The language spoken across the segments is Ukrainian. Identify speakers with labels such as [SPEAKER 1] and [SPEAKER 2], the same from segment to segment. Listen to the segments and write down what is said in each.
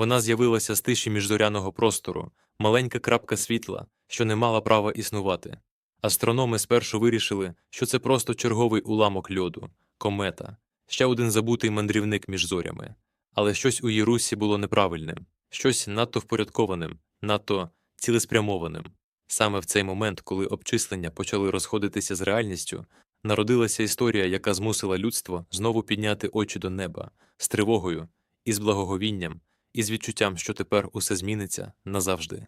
[SPEAKER 1] Вона з'явилася з тиші міжзоряного простору, маленька крапка світла, що не мала права існувати. Астрономи спершу вирішили, що це просто черговий уламок льоду, комета, ще один забутий мандрівник між зорями. Але щось у її русі було неправильним, щось надто впорядкованим, надто цілеспрямованим. Саме в цей момент, коли обчислення почали розходитися з реальністю, народилася історія, яка змусила людство знову підняти очі до неба з тривогою, із благоговінням, і з відчуттям, що тепер усе зміниться назавжди.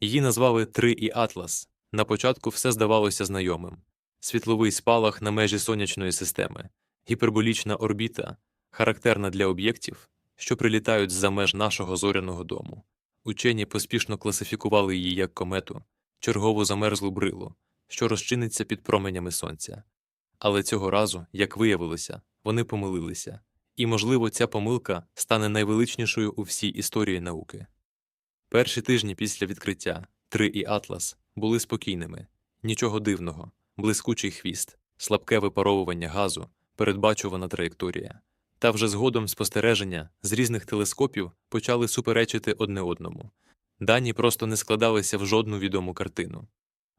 [SPEAKER 1] Її назвали Три і Атлас. На початку все здавалося знайомим: світловий спалах на межі сонячної системи, гіперболічна орбіта, характерна для об'єктів, що прилітають з-за меж нашого зоряного дому. Учені поспішно класифікували її як комету, чергову замерзлу брилу, що розчиниться під променями сонця. Але цього разу, як виявилося, вони помилилися, і, можливо, ця помилка стане найвеличнішою у всій історії науки. Перші тижні після відкриття Три і Атлас були спокійними, нічого дивного, блискучий хвіст, слабке випаровування газу, передбачувана траєкторія. Та вже згодом спостереження з різних телескопів почали суперечити одне одному. Дані просто не складалися в жодну відому картину.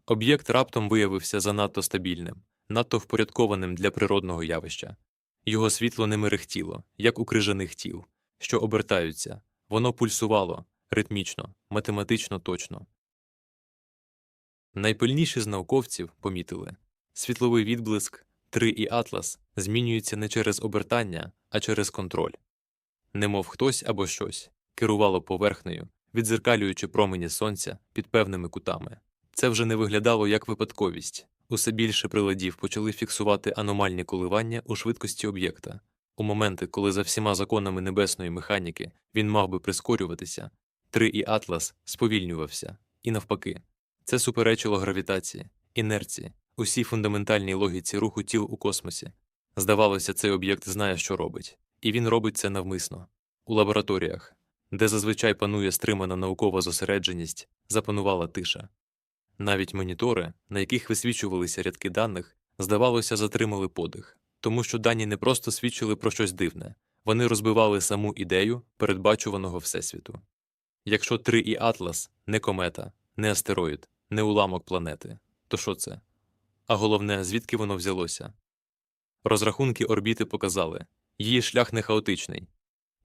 [SPEAKER 1] Об'єкт раптом виявився занадто стабільним, надто впорядкованим для природного явища. Його світло не мерехтіло, як у крижаних тіл, що обертаються, воно пульсувало ритмічно, математично точно. Найпильніші з науковців помітили світловий відблиск 3 і Атлас змінюється не через обертання, а через контроль. Немов хтось або щось керувало поверхнею, відзеркалюючи промені сонця під певними кутами. Це вже не виглядало як випадковість. Усе більше приладів почали фіксувати аномальні коливання у швидкості об'єкта. У моменти, коли за всіма законами небесної механіки він мав би прискорюватися, 3 і Атлас сповільнювався, і навпаки. Це суперечило гравітації, інерції, усій фундаментальній логіці руху тіл у космосі. Здавалося, цей об'єкт знає, що робить, і він робить це навмисно. У лабораторіях, де зазвичай панує стримана наукова зосередженість, запанувала тиша. Навіть монітори, на яких висвічувалися рядки даних, здавалося, затримали подих, тому що дані не просто свідчили про щось дивне, вони розбивали саму ідею передбачуваного Всесвіту. Якщо 3 і Атлас не комета, не астероїд, не уламок планети, то що це? А головне, звідки воно взялося? Розрахунки орбіти показали її шлях не хаотичний.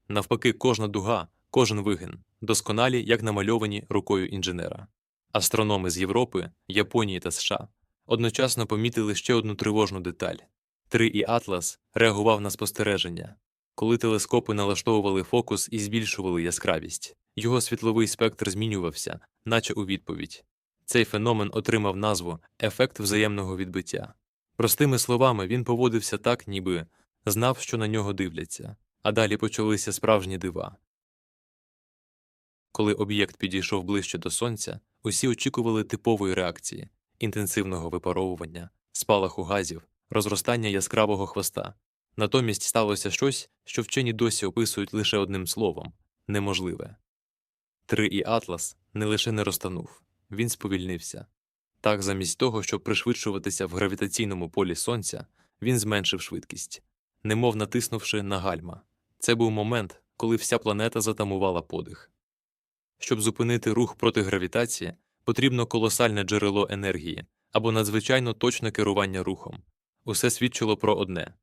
[SPEAKER 1] Навпаки, кожна дуга, кожен вигин досконалі, як намальовані рукою інженера. Астрономи з Європи, Японії та США одночасно помітили ще одну тривожну деталь. Три і Атлас реагував на спостереження. Коли телескопи налаштовували фокус і збільшували яскравість, його світловий спектр змінювався, наче у відповідь. Цей феномен отримав назву ефект взаємного відбиття. Простими словами, він поводився так, ніби знав, що на нього дивляться, а далі почалися справжні дива. Коли об'єкт підійшов ближче до сонця, усі очікували типової реакції інтенсивного випаровування, спалаху газів, розростання яскравого хвоста. Натомість сталося щось, що вчені досі описують лише одним словом неможливе. Три і Атлас не лише не розтанув, він сповільнився. Так, замість того, щоб пришвидшуватися в гравітаційному полі сонця, він зменшив швидкість, немов натиснувши на гальма. Це був момент, коли вся планета затамувала подих. Щоб зупинити рух проти гравітації, потрібно колосальне джерело енергії або надзвичайно точне керування рухом. Усе свідчило про одне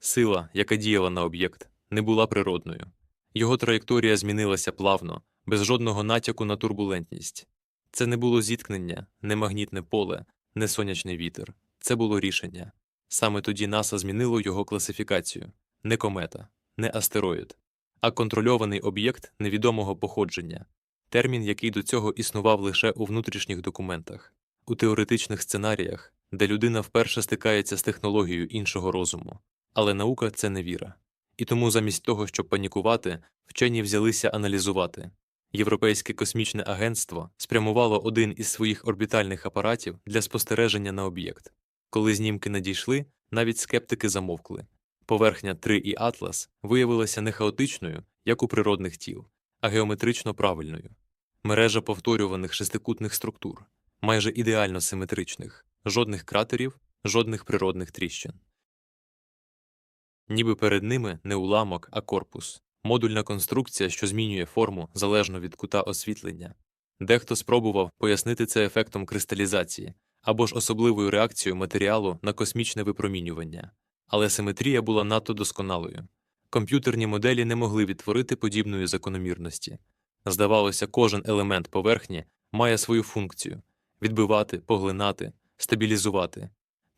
[SPEAKER 1] сила, яка діяла на об'єкт, не була природною. Його траєкторія змінилася плавно, без жодного натяку на турбулентність. Це не було зіткнення, не магнітне поле, не сонячний вітер. Це було рішення. Саме тоді НАСА змінило його класифікацію не комета, не астероїд, а контрольований об'єкт невідомого походження, термін, який до цього існував лише у внутрішніх документах, у теоретичних сценаріях, де людина вперше стикається з технологією іншого розуму. Але наука це не віра. І тому замість того, щоб панікувати, вчені взялися аналізувати. Європейське космічне агентство спрямувало один із своїх орбітальних апаратів для спостереження на об'єкт. Коли знімки надійшли, навіть скептики замовкли. Поверхня 3 і Атлас виявилася не хаотичною, як у природних тіл, а геометрично правильною. Мережа повторюваних шестикутних структур, майже ідеально симетричних, жодних кратерів, жодних природних тріщин. Ніби перед ними не уламок, а корпус, модульна конструкція, що змінює форму залежно від кута освітлення. Дехто спробував пояснити це ефектом кристалізації або ж особливою реакцією матеріалу на космічне випромінювання, але симетрія була надто досконалою. Комп'ютерні моделі не могли відтворити подібної закономірності. Здавалося, кожен елемент поверхні має свою функцію відбивати, поглинати, стабілізувати.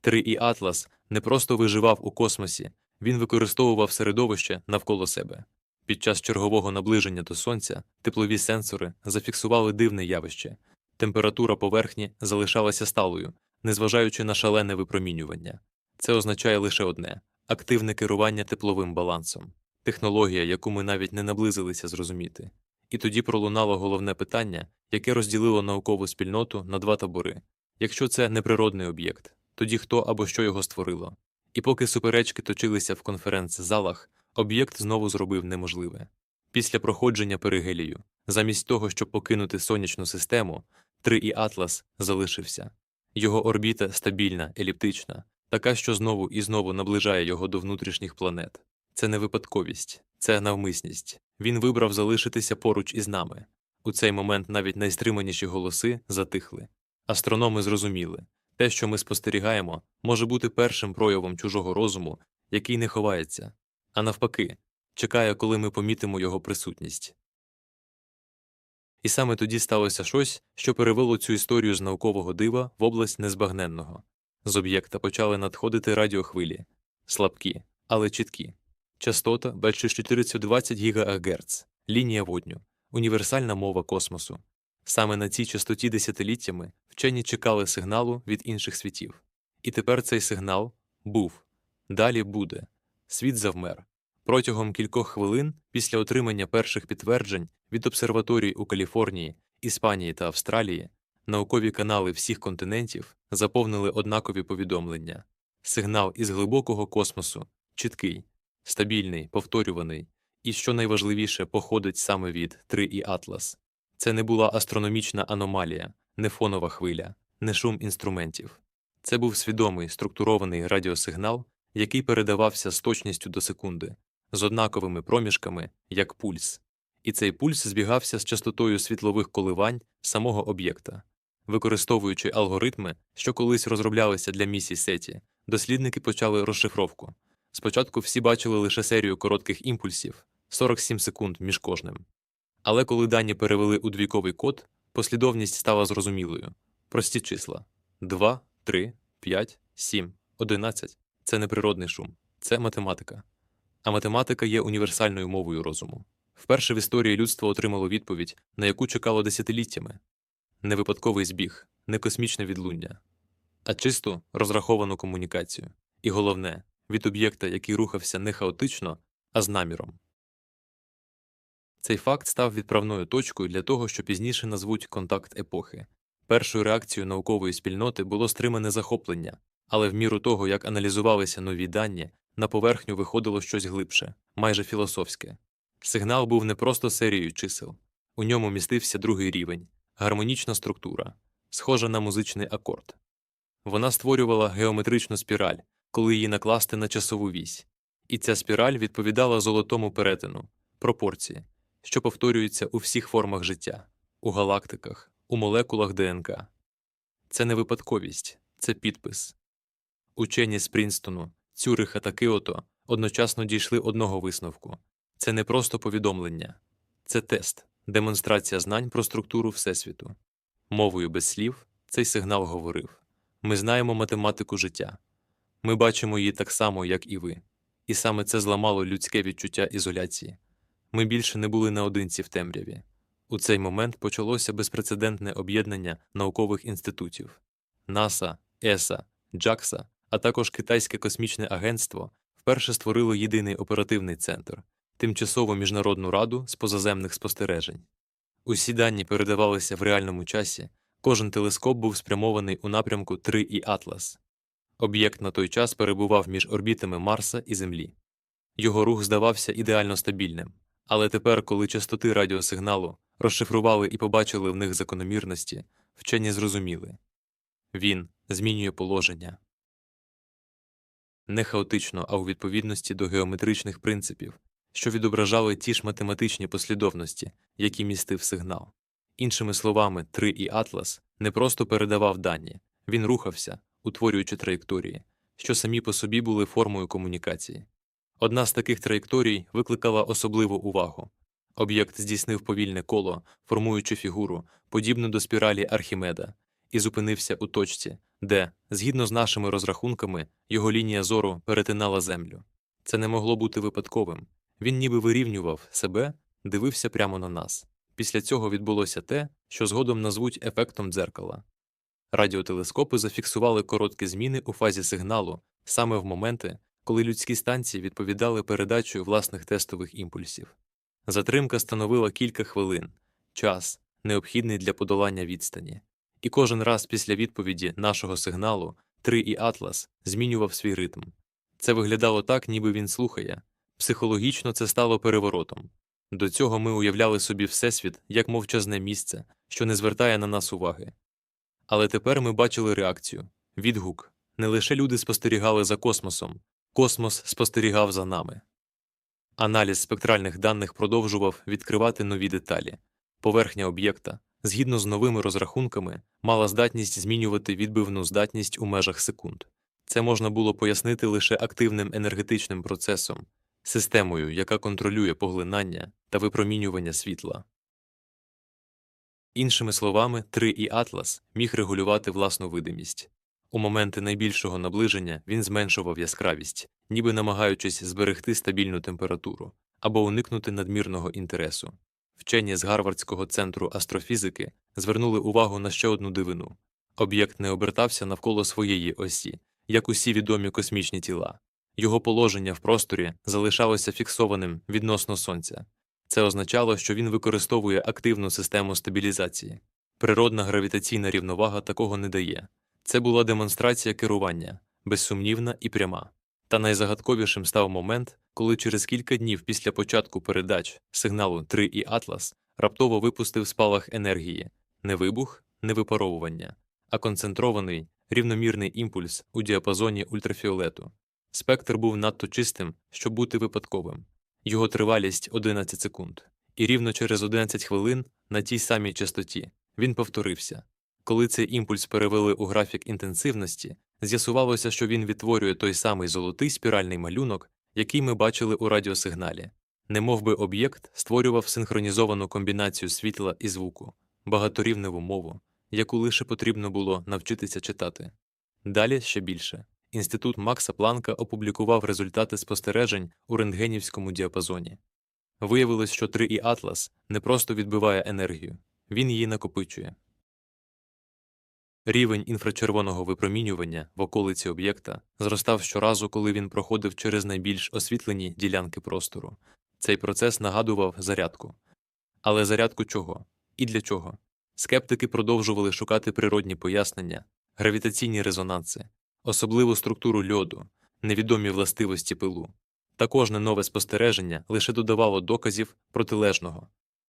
[SPEAKER 1] 3І Атлас не просто виживав у космосі, він використовував середовище навколо себе. Під час чергового наближення до сонця теплові сенсори зафіксували дивне явище. Температура поверхні залишалася сталою, незважаючи на шалене випромінювання. Це означає лише одне активне керування тепловим балансом, технологія, яку ми навіть не наблизилися зрозуміти. І тоді пролунало головне питання, яке розділило наукову спільноту на два табори. Якщо це неприродний об'єкт, тоді хто або що його створило. І поки суперечки точилися в конференц-залах, об'єкт знову зробив неможливе. Після проходження перигелію, замість того, щоб покинути сонячну систему, 3І Атлас залишився. Його орбіта стабільна, еліптична, така, що знову і знову наближає його до внутрішніх планет. Це не випадковість, це навмисність. Він вибрав залишитися поруч із нами. У цей момент навіть найстриманіші голоси затихли. Астрономи зрозуміли те, що ми спостерігаємо, може бути першим проявом чужого розуму, який не ховається, а навпаки, чекає, коли ми помітимо його присутність. І саме тоді сталося щось, що перевело цю історію з наукового дива в область незбагненного. З об'єкта почали надходити радіохвилі слабкі, але чіткі. Частота більше 420 ГГц, лінія водню, універсальна мова космосу. Саме на цій частоті десятиліттями вчені чекали сигналу від інших світів. І тепер цей сигнал був. Далі буде. Світ завмер. Протягом кількох хвилин після отримання перших підтверджень від обсерваторій у Каліфорнії, Іспанії та Австралії наукові канали всіх континентів заповнили однакові повідомлення. Сигнал із глибокого космосу чіткий, стабільний, повторюваний, і, що найважливіше, походить саме від 3І Атлас. Це не була астрономічна аномалія, не фонова хвиля, не шум інструментів. Це був свідомий структурований радіосигнал, який передавався з точністю до секунди, з однаковими проміжками, як пульс. І цей пульс збігався з частотою світлових коливань самого об'єкта. Використовуючи алгоритми, що колись розроблялися для місій сеті, дослідники почали розшифровку. Спочатку всі бачили лише серію коротких імпульсів 47 секунд між кожним. Але коли дані перевели у двійковий код, послідовність стала зрозумілою. Прості числа 2, 3, 5, 7, 11 це не природний шум, це математика. А математика є універсальною мовою розуму. Вперше в історії людство отримало відповідь, на яку чекало десятиліттями не випадковий збіг, не космічне відлуння, а чисту розраховану комунікацію. І головне від об'єкта, який рухався не хаотично, а з наміром. Цей факт став відправною точкою для того, що пізніше назвуть контакт епохи. Першою реакцією наукової спільноти було стримане захоплення, але в міру того, як аналізувалися нові дані, на поверхню виходило щось глибше, майже філософське. Сигнал був не просто серією чисел, у ньому містився другий рівень, гармонічна структура, схожа на музичний акорд. Вона створювала геометричну спіраль, коли її накласти на часову вісь, і ця спіраль відповідала золотому перетину, пропорції, що повторюються у всіх формах життя, у галактиках, у молекулах ДНК. Це не випадковість, це підпис. Учені з Прінстону, Цюриха та Кіото одночасно дійшли одного висновку це не просто повідомлення, це тест, демонстрація знань про структуру Всесвіту. Мовою без слів цей сигнал говорив ми знаємо математику життя, ми бачимо її так само, як і ви, і саме це зламало людське відчуття ізоляції. Ми більше не були наодинці в темряві. У цей момент почалося безпрецедентне об'єднання наукових інститутів НАСА, ЕСА, JAXA, а також Китайське космічне агентство вперше створило єдиний оперативний центр тимчасову міжнародну раду з позаземних спостережень. Усі дані передавалися в реальному часі, кожен телескоп був спрямований у напрямку 3 і Атлас. Об'єкт на той час перебував між орбітами Марса і Землі. Його рух здавався ідеально стабільним. Але тепер, коли частоти радіосигналу розшифрували і побачили в них закономірності, вчені зрозуміли він змінює положення не хаотично, а у відповідності до геометричних принципів, що відображали ті ж математичні послідовності, які містив сигнал. Іншими словами, 3 і Атлас не просто передавав дані, він рухався, утворюючи траєкторії, що самі по собі були формою комунікації. Одна з таких траєкторій викликала особливу увагу. Об'єкт здійснив повільне коло, формуючи фігуру, подібну до спіралі Архімеда, і зупинився у точці, де, згідно з нашими розрахунками, його лінія зору перетинала землю. Це не могло бути випадковим. Він ніби вирівнював себе, дивився прямо на нас. Після цього відбулося те, що згодом назвуть ефектом дзеркала. Радіотелескопи зафіксували короткі зміни у фазі сигналу саме в моменти, коли людські станції відповідали передачею власних тестових імпульсів. Затримка становила кілька хвилин, час, необхідний для подолання відстані. І кожен раз після відповіді нашого сигналу 3 і Атлас змінював свій ритм. Це виглядало так, ніби він слухає. Психологічно це стало переворотом. До цього ми уявляли собі Всесвіт як мовчазне місце, що не звертає на нас уваги. Але тепер ми бачили реакцію відгук. Не лише люди спостерігали за космосом, космос спостерігав за нами. Аналіз спектральних даних продовжував відкривати нові деталі. Поверхня об'єкта, згідно з новими розрахунками, мала здатність змінювати відбивну здатність у межах секунд. Це можна було пояснити лише активним енергетичним процесом, системою, яка контролює поглинання та випромінювання світла. Іншими словами, 3 і Атлас міг регулювати власну видимість. У моменти найбільшого наближення він зменшував яскравість, ніби намагаючись зберегти стабільну температуру або уникнути надмірного інтересу. Вчені з Гарвардського центру астрофізики звернули увагу на ще одну дивину об'єкт не обертався навколо своєї осі, як усі відомі космічні тіла. Його положення в просторі залишалося фіксованим відносно Сонця. Це означало, що він використовує активну систему стабілізації. Природна гравітаційна рівновага такого не дає. Це була демонстрація керування, безсумнівна і пряма. Та найзагадковішим став момент, коли через кілька днів після початку передач сигналу 3 і Атлас раптово випустив спалах енергії не вибух, не випаровування, а концентрований рівномірний імпульс у діапазоні ультрафіолету. Спектр був надто чистим, щоб бути випадковим, його тривалість 11 секунд, і рівно через 11 хвилин на тій самій частоті він повторився. Коли цей імпульс перевели у графік інтенсивності, з'ясувалося, що він відтворює той самий золотий спіральний малюнок, який ми бачили у радіосигналі. Немов би об'єкт створював синхронізовану комбінацію світла і звуку, багаторівневу мову, яку лише потрібно було навчитися читати. Далі ще більше. Інститут Макса Планка опублікував результати спостережень у рентгенівському діапазоні. Виявилось, що 3 і Атлас не просто відбиває енергію, він її накопичує. Рівень інфрачервоного випромінювання в околиці об'єкта зростав щоразу, коли він проходив через найбільш освітлені ділянки простору. Цей процес нагадував зарядку. Але зарядку чого? І для чого? Скептики продовжували шукати природні пояснення, гравітаційні резонанси, особливу структуру льоду, невідомі властивості пилу. Та кожне нове спостереження лише додавало доказів протилежного.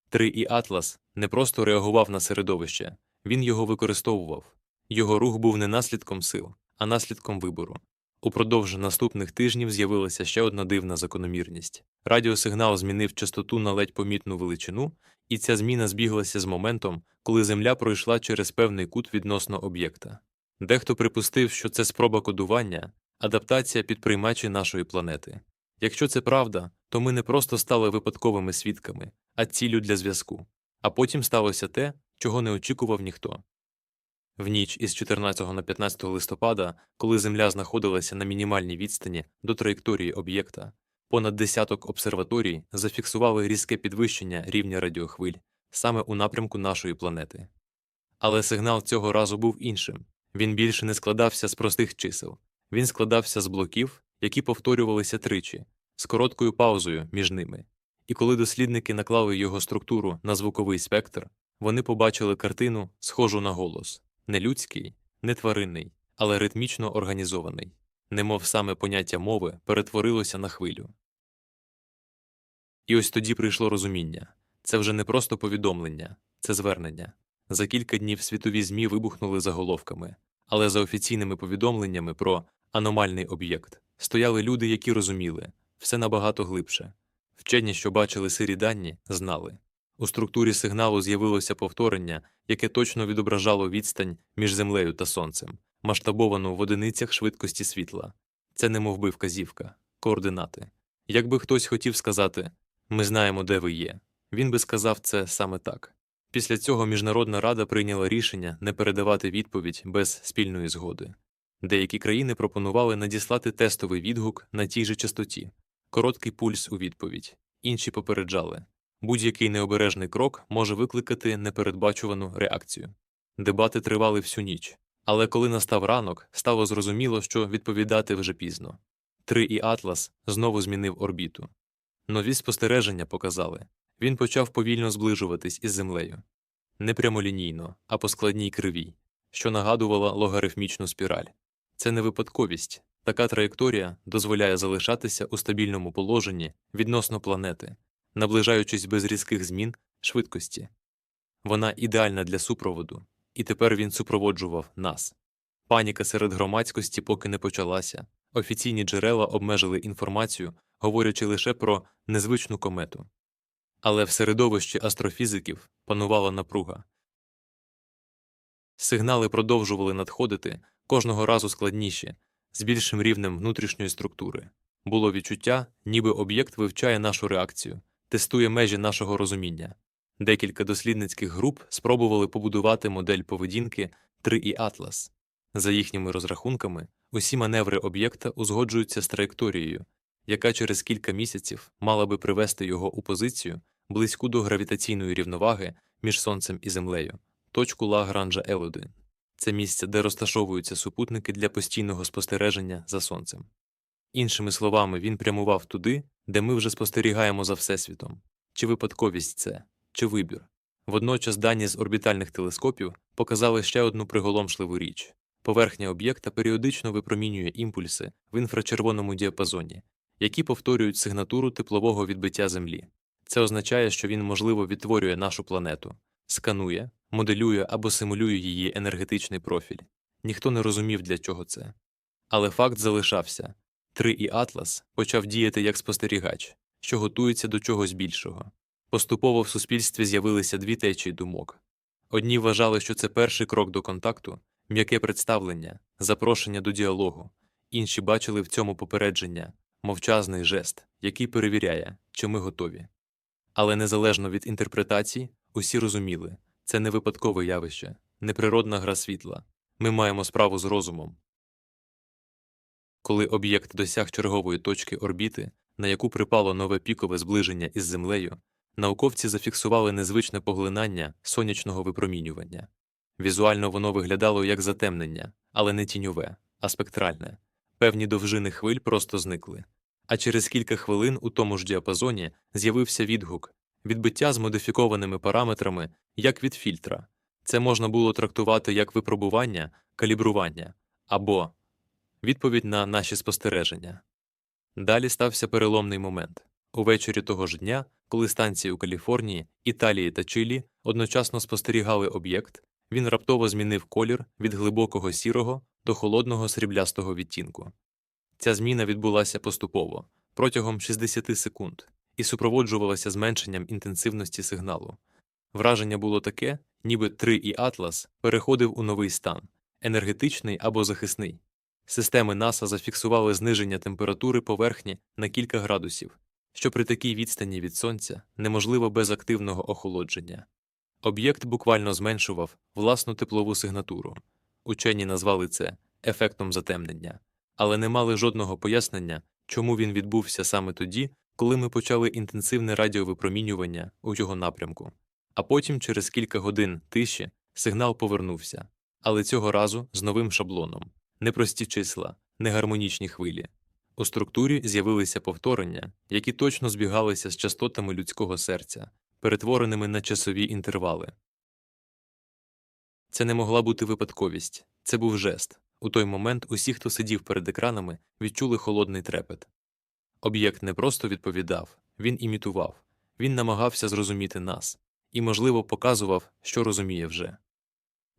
[SPEAKER 1] 3 і Атлас не просто реагував на середовище, він його використовував. Його рух був не наслідком сил, а наслідком вибору. Упродовж наступних тижнів з'явилася ще одна дивна закономірність. Радіосигнал змінив частоту на ледь помітну величину, і ця зміна збіглася з моментом, коли Земля пройшла через певний кут відносно об'єкта. Дехто припустив, що це спроба кодування, адаптація під приймачі нашої планети. Якщо це правда, то ми не просто стали випадковими свідками, а ціллю для зв'язку. А потім сталося те, чого не очікував ніхто. В ніч із 14 на 15 листопада, коли Земля знаходилася на мінімальній відстані до траєкторії об'єкта, понад десяток обсерваторій зафіксували різке підвищення рівня радіохвиль саме у напрямку нашої планети. Але сигнал цього разу був іншим він більше не складався з простих чисел, він складався з блоків, які повторювалися тричі, з короткою паузою між ними. І коли дослідники наклали його структуру на звуковий спектр, вони побачили картину, схожу на голос не людський, не тваринний, але ритмічно організований, немов саме поняття мови перетворилося на хвилю. І ось тоді прийшло розуміння це вже не просто повідомлення, це звернення. За кілька днів світові ЗМІ вибухнули заголовками, але за офіційними повідомленнями про аномальний об'єкт стояли люди, які розуміли все набагато глибше. Вчені, що бачили сирі дані, знали. У структурі сигналу з'явилося повторення, яке точно відображало відстань між землею та сонцем, масштабовану в одиницях швидкості світла. Це не мов би вказівка, координати. Якби хтось хотів сказати ми знаємо, де ви є, він би сказав це саме так. Після цього Міжнародна рада прийняла рішення не передавати відповідь без спільної згоди. Деякі країни пропонували надіслати тестовий відгук на тій же частоті, короткий пульс у відповідь, інші попереджали. Будь-який необережний крок може викликати непередбачувану реакцію. Дебати тривали всю ніч, але коли настав ранок, стало зрозуміло, що відповідати вже пізно. Три і Атлас знову змінив орбіту. Нові спостереження показали він почав повільно зближуватись із землею. Не прямолінійно, а по складній кривій, що нагадувала логарифмічну спіраль. Це не випадковість. Така траєкторія дозволяє залишатися у стабільному положенні відносно планети, наближаючись без різких змін швидкості. Вона ідеальна для супроводу, і тепер він супроводжував нас. Паніка серед громадськості поки не почалася. Офіційні джерела обмежили інформацію, говорячи лише про незвичну комету. Але в середовищі астрофізиків панувала напруга. Сигнали продовжували надходити кожного разу складніші, з більшим рівнем внутрішньої структури. Було відчуття, ніби об'єкт вивчає нашу реакцію, тестує межі нашого розуміння. Декілька дослідницьких груп спробували побудувати модель поведінки 3 і Атлас. За їхніми розрахунками, усі маневри об'єкта узгоджуються з траєкторією, яка через кілька місяців мала би привести його у позицію, близьку до гравітаційної рівноваги між Сонцем і Землею, точку Лагранжа L1. Це місце, де розташовуються супутники для постійного спостереження за Сонцем. Іншими словами, він прямував туди, де ми вже спостерігаємо за Всесвітом. Чи випадковість це, чи вибір. Водночас дані з орбітальних телескопів показали ще одну приголомшливу річ поверхня об'єкта періодично випромінює імпульси в інфрачервоному діапазоні, які повторюють сигнатуру теплового відбиття Землі. Це означає, що він, можливо, відтворює нашу планету, сканує, моделює або симулює її енергетичний профіль. Ніхто не розумів, для чого це. Але факт залишався 3 і Атлас почав діяти як спостерігач, що готується до чогось більшого. Поступово в суспільстві з'явилися дві течії думок. Одні вважали, що це перший крок до контакту, м'яке представлення, запрошення до діалогу, інші бачили в цьому попередження, мовчазний жест, який перевіряє, чи ми готові. Але незалежно від інтерпретацій, усі розуміли це не випадкове явище, не природна гра світла. Ми маємо справу з розумом. Коли об'єкт досяг чергової точки орбіти, на яку припало нове пікове зближення із Землею, науковці зафіксували незвичне поглинання сонячного випромінювання. Візуально воно виглядало як затемнення, але не тіньове, а спектральне. Певні довжини хвиль просто зникли. А через кілька хвилин у тому ж діапазоні з'явився відгук, відбиття з модифікованими параметрами, як від фільтра. Це можна було трактувати як випробування, калібрування або відповідь на наші спостереження. Далі стався переломний момент. Увечері того ж дня, коли станції у Каліфорнії, Італії та Чилі одночасно спостерігали об'єкт, він раптово змінив колір від глибокого сірого до холодного сріблястого відтінку. Ця зміна відбулася поступово протягом 60 секунд і супроводжувалася зменшенням інтенсивності сигналу. Враження було таке, ніби 3 і Атлас переходив у новий стан енергетичний або захисний. Системи НАСА зафіксували зниження температури поверхні на кілька градусів, що при такій відстані від сонця неможливо без активного охолодження. Об'єкт буквально зменшував власну теплову сигнатуру. Учені назвали це ефектом затемнення, але не мали жодного пояснення, чому він відбувся саме тоді, коли ми почали інтенсивне радіовипромінювання у його напрямку. А потім, через кілька годин тиші, сигнал повернувся, але цього разу з новим шаблоном не прості числа, не гармонічні хвилі. У структурі з'явилися повторення, які точно збігалися з частотами людського серця, перетвореними на часові інтервали. Це не могла бути випадковість, це був жест. У той момент усі, хто сидів перед екранами, відчули холодний трепет. Об'єкт не просто відповідав, він імітував, він намагався зрозуміти нас і, можливо, показував, що розуміє вже.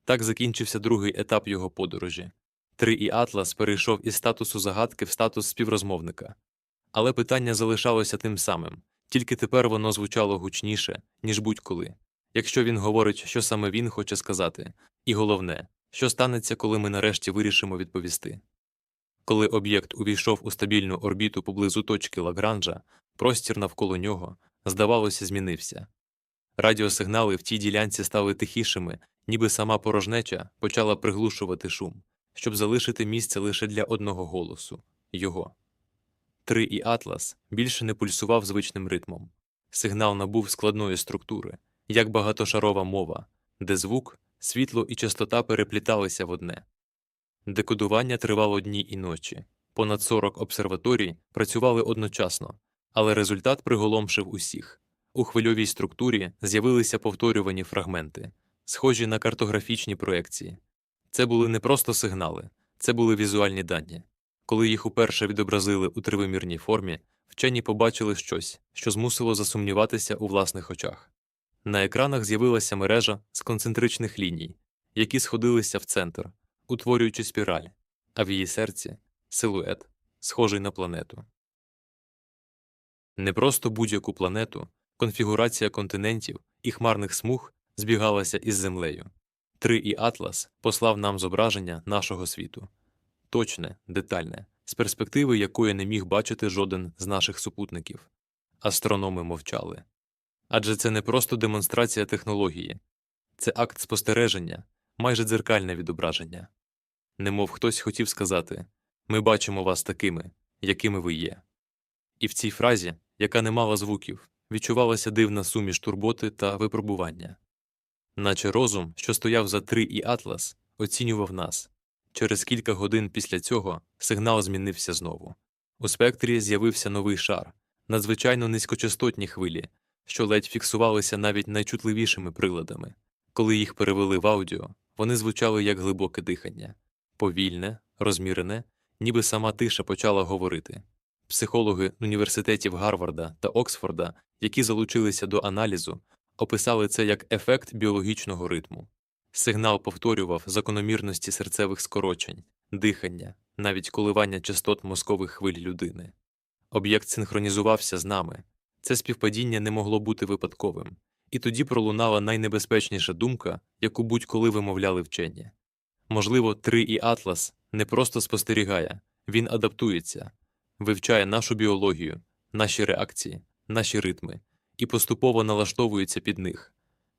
[SPEAKER 1] Так закінчився другий етап його подорожі. Три і Атлас перейшов із статусу загадки в статус співрозмовника. Але питання залишалося тим самим Тільки тепер воно звучало гучніше, ніж будь-коли, якщо він говорить, що саме він хоче сказати, і головне, що станеться, коли ми нарешті вирішимо відповісти. Коли об'єкт увійшов у стабільну орбіту поблизу точки Лагранжа, простір навколо нього, здавалося, змінився. Радіосигнали в тій ділянці стали тихішими, ніби сама порожнеча почала приглушувати шум, щоб залишити місце лише для одного голосу його. Три і Атлас більше не пульсував звичним ритмом. Сигнал набув складної структури, як багатошарова мова, де звук, світло і частота перепліталися в одне. Декодування тривало дні і ночі. Понад 40 обсерваторій працювали одночасно, але результат приголомшив усіх. У хвильовій структурі з'явилися повторювані фрагменти, схожі на картографічні проекції. Це були не просто сигнали, це були візуальні дані. Коли їх уперше відобразили у тривимірній формі, вчені побачили щось, що змусило засумніватися у власних очах. На екранах з'явилася мережа з концентричних ліній, які сходилися в центр, утворюючи спіраль, а в її серці силует, схожий на планету. Не просто будь-яку планету, конфігурація континентів і хмарних смуг збігалася із Землею. Три і Атлас послав нам зображення нашого світу точне, детальне, з перспективи якої не міг бачити жоден з наших супутників. Астрономи мовчали. Адже це не просто демонстрація технології, це акт спостереження, майже дзеркальне відображення. Немов хтось хотів сказати ми бачимо вас такими, якими ви є. І в цій фразі, яка не мала звуків, відчувалася дивна суміш турботи та випробування. Наче розум, що стояв за три і Атлас, оцінював нас. Через кілька годин після цього сигнал змінився знову. У спектрі з'явився новий шар, надзвичайно низькочастотні хвилі, що ледь фіксувалися навіть найчутливішими приладами. Коли їх перевели в аудіо, вони звучали як глибоке дихання, повільне, розмірене, ніби сама тиша почала говорити. Психологи університетів Гарварда та Оксфорда, які залучилися до аналізу, описали це як ефект біологічного ритму. Сигнал повторював закономірності серцевих скорочень, дихання, навіть коливання частот мозкових хвиль людини. Об'єкт синхронізувався з нами. Це співпадіння не могло бути випадковим, і тоді пролунала найнебезпечніша думка, яку будь-коли вимовляли вчені. Можливо, три і Атлас не просто спостерігає, він адаптується, вивчає нашу біологію, наші реакції, наші ритми і поступово налаштовується під них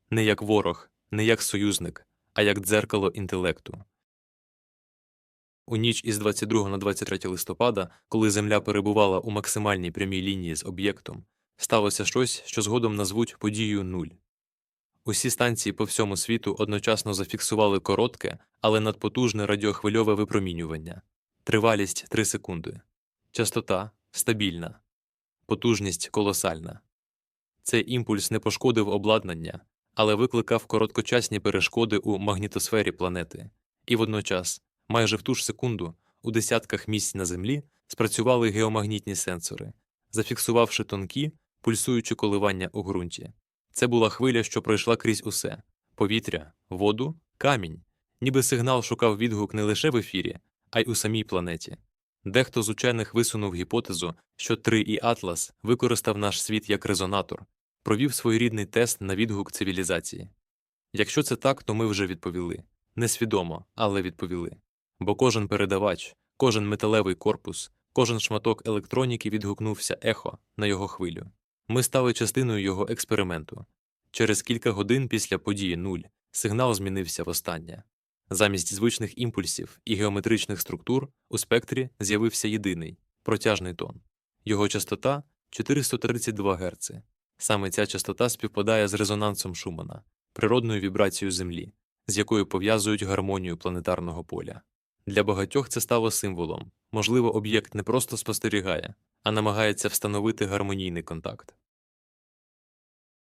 [SPEAKER 1] не як ворог, не як союзник, а як дзеркало інтелекту. У ніч із 22 на 23 листопада, коли Земля перебувала у максимальній прямій лінії з об'єктом, сталося щось, що згодом назвуть подією нуль. Усі станції по всьому світу одночасно зафіксували коротке, але надпотужне радіохвильове випромінювання, тривалість 3 секунди, частота стабільна, потужність колосальна. Цей імпульс не пошкодив обладнання, але викликав короткочасні перешкоди у магнітосфері планети, і водночас, майже в ту ж секунду, у десятках місць на Землі спрацювали геомагнітні сенсори, зафіксувавши тонкі, пульсуючі коливання у ґрунті. Це була хвиля, що пройшла крізь усе повітря, воду, камінь, ніби сигнал шукав відгук не лише в ефірі, а й у самій планеті. Дехто з учених висунув гіпотезу, що 3 і Атлас використав наш світ як резонатор, провів своєрідний тест на відгук цивілізації. Якщо це так, то ми вже відповіли несвідомо, але відповіли. Бо кожен передавач, кожен металевий корпус, кожен шматок електроніки відгукнувся ехо на його хвилю. Ми стали частиною його експерименту. Через кілька годин після події нуль сигнал змінився востаннє. Замість звичних імпульсів і геометричних структур у спектрі з'явився єдиний протяжний тон. Його частота 432 Гц. Саме ця частота співпадає з резонансом Шумана, природною вібрацією Землі, з якою пов'язують гармонію планетарного поля. Для багатьох це стало символом можливо, об'єкт не просто спостерігає, а намагається встановити гармонійний контакт.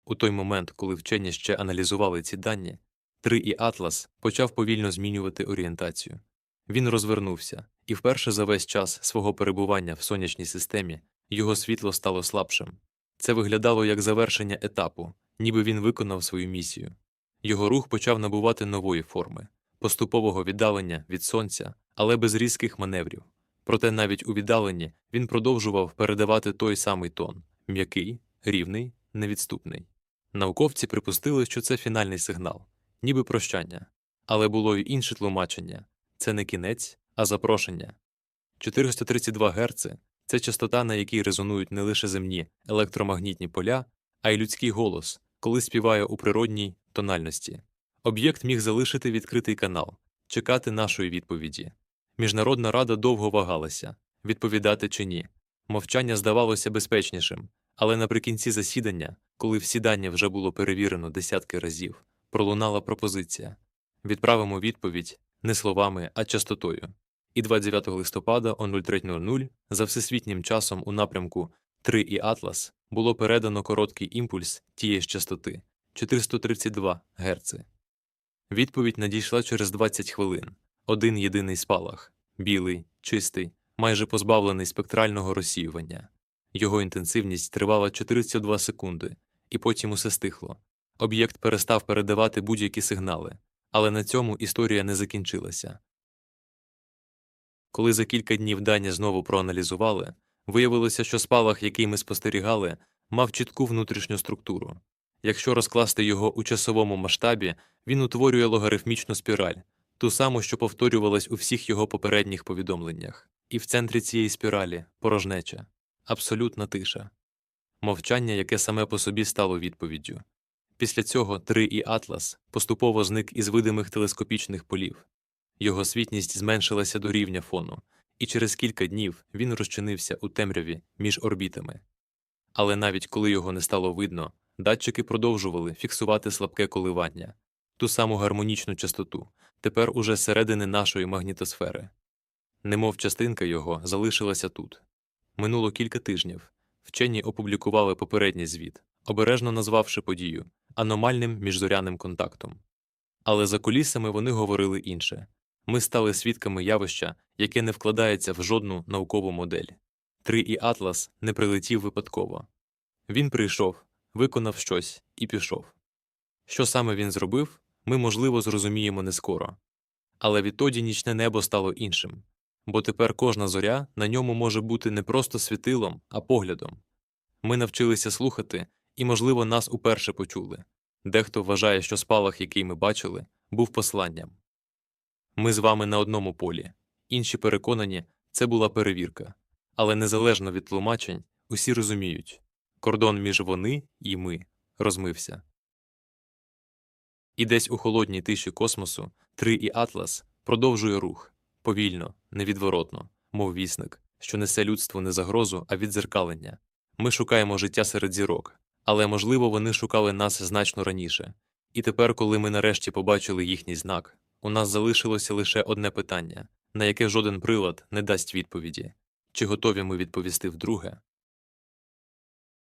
[SPEAKER 1] У той момент, коли вчені ще аналізували ці дані, 3 і Атлас почав повільно змінювати орієнтацію. Він розвернувся, і вперше за весь час свого перебування в сонячній системі його світло стало слабшим. Це виглядало як завершення етапу, ніби він виконав свою місію. Його рух почав набувати нової форми, поступового віддалення від сонця, але без різких маневрів. Проте навіть у віддаленні він продовжував передавати той самий тон м'який, рівний, невідступний. Науковці припустили, що це фінальний сигнал, ніби прощання. Але було й інше тлумачення це не кінець, а запрошення. 432 Гц – це частота, на якій резонують не лише земні електромагнітні поля, а й людський голос, коли співає у природній тональності. Об'єкт міг залишити відкритий канал, чекати нашої відповіді. Міжнародна рада довго вагалася відповідати чи ні. Мовчання здавалося безпечнішим, але наприкінці засідання, коли всі дані вже було перевірено десятки разів, пролунала пропозиція відправимо відповідь не словами, а частотою. І 29 листопада о 03.00 за всесвітнім часом у напрямку 3 і Атлас було передано короткий імпульс тієї ж частоти 432 Гц. Відповідь надійшла через 20 хвилин. Один єдиний спалах білий, чистий, майже позбавлений спектрального розсіювання. Його інтенсивність тривала 42 секунди, і потім усе стихло. Об'єкт перестав передавати будь-які сигнали, але на цьому історія не закінчилася. Коли за кілька днів дані знову проаналізували, виявилося, що спалах, який ми спостерігали, мав чітку внутрішню структуру. Якщо розкласти його у часовому масштабі, він утворює логарифмічну спіраль, ту саму, що повторювалась у всіх його попередніх повідомленнях. І в центрі цієї спіралі порожнеча, абсолютна тиша, мовчання, яке саме по собі стало відповіддю. Після цього 3 і Атлас поступово зник із видимих телескопічних полів. Його світність зменшилася до рівня фону, і через кілька днів він розчинився у темряві між орбітами. Але навіть коли його не стало видно, датчики продовжували фіксувати слабке коливання, ту саму гармонічну частоту, тепер уже середини нашої магнітосфери. Немов частинка його залишилася тут. Минуло кілька тижнів. Вчені опублікували попередній звіт, обережно назвавши подію аномальним міжзоряним контактом. Але за кулісами вони говорили інше ми стали свідками явища, яке не вкладається в жодну наукову модель. Три і Атлас не прилетів випадково. Він прийшов, виконав щось і пішов. Що саме він зробив, ми, можливо, зрозуміємо не скоро. Але відтоді нічне небо стало іншим, бо тепер кожна зоря на ньому може бути не просто світилом, а поглядом. Ми навчилися слухати, і, можливо, нас уперше почули. Дехто вважає, що спалах, який ми бачили, був посланням. Ми з вами на одному полі, інші переконані, це була перевірка. Але незалежно від тлумачень, усі розуміють кордон між вони і ми розмився. І десь у холодній тиші космосу три і Атлас продовжує рух повільно, невідворотно, мов вісник, що несе людству не загрозу, а відзеркалення. Ми шукаємо життя серед зірок, але, можливо, вони шукали нас значно раніше. І тепер, коли ми нарешті побачили їхній знак, у нас залишилося лише одне питання, на яке жоден прилад не дасть відповіді чи готові ми відповісти вдруге?